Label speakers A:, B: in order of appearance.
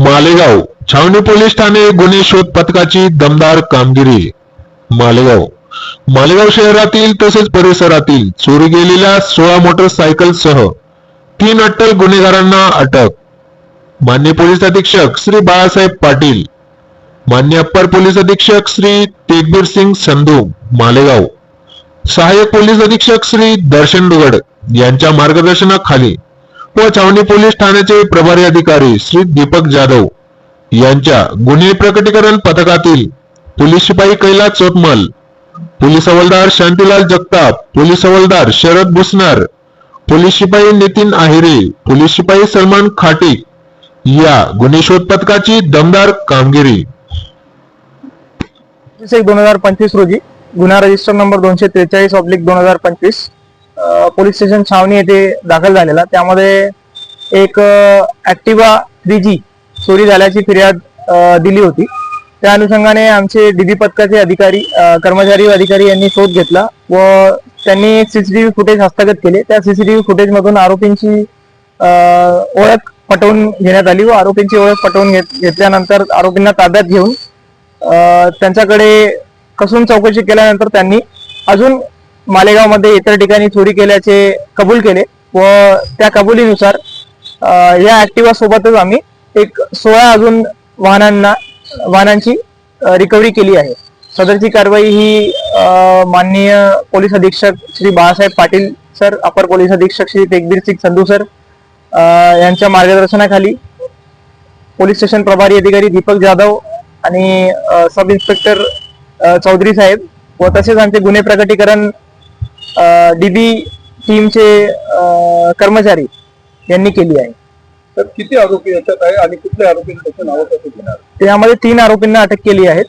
A: मालेगाव छावणी पोलीस ठाणे गुन्हे शोध पथकाची दमदार कामगिरी. मालेगाव. मालेगाव शहरातील तसेच परिसरातील चोरी गेलेल्या सोळा मोटरसायकलसह तीन अट्टल गुन्हेगारांना अटक. मान्य पोलीस अधीक्षक श्री बाळासाहेब पाटील. मान्य अप्पर पोलीस अधीक्षक श्री तेगबीर सिंग संधू मालेगाव. सहाय्यक पोलीस अधीक्षक श्री दर्शन दुगड यांच्या मार्गदर्शनाखाली व छावणी पोलीस ठाण्याचे प्रभारी अधिकारी श्री दीपक जाधव यांच्या गुन्हे प्रकटीकरण पथकातील पोलीस शिपाई कैलास चोतमल पोलीस हवालदार शांतीलाल जगताप पोलीस हवालदार शरद भुसनार पोलीस शिपाई नितीन आहिरे पोलीस शिपाई सलमान खाटिक या गुन्हे शोध पथकाची दमदार कामगिरी.
B: एक दोन हजार पंचवीस रोजी गुन्हा रजिस्टर नंबर दोनशे त्रेचाळीस ऑब्लिक दोन हजार पंचवीस पोलीस स्टेशन छावणी येथे दाखल झालेला. त्यामध्ये एक ऍक्टिवा थ्री जी चोरी झाल्याची फिर्याद दिली होती. त्या अनुषंगाने आमचे डीबी पथकाचे अधिकारी कर्मचारी व अधिकारी यांनी शोध घेतला व त्यांनी सीसीटीव्ही फुटेज हस्तगत केले. त्या सीसीटीव्ही फुटेज मधून आरोपींची ओळख पटवून घेण्यात आली व आरोपींची ओळख पटवून घेत- घेतल्यानंतर आरोपींना ताब्यात घेऊन त्यांच्याकडे कसून चौकशी केल्यानंतर त्यांनी अजून मालेगावमध्ये इतर ठिकाणी चोरी केल्याचे कबूल केले व त्या कबुलीनुसार या ऍक्टिवा सोबतच आम्ही एक सोळा अजून वाहनांना वाहनांची रिकव्हरी केली आहे. सदरची कारवाई ही माननीय पोलीस अधीक्षक श्री बाळासाहेब पाटील सर अपर पोलीस अधीक्षक श्री तेगबीर सिंग संधू सर यांच्या मार्गदर्शनाखाली पोलीस स्टेशन प्रभारी अधिकारी दीपक जाधव आणि सब इन्स्पेक्टर चौधरी साहेब व तसेच आमचे गुन्हे प्रकटीकरण डीबी टीमचे कर्मचारी यांनी केली आहे.
C: तर किती आरोपी याच्यात आहे आणि कुठल्या आरोपीने त्याचं नाव कसं घेणार?
B: त्यामध्ये तीन आरोपींना अटक केली आहे.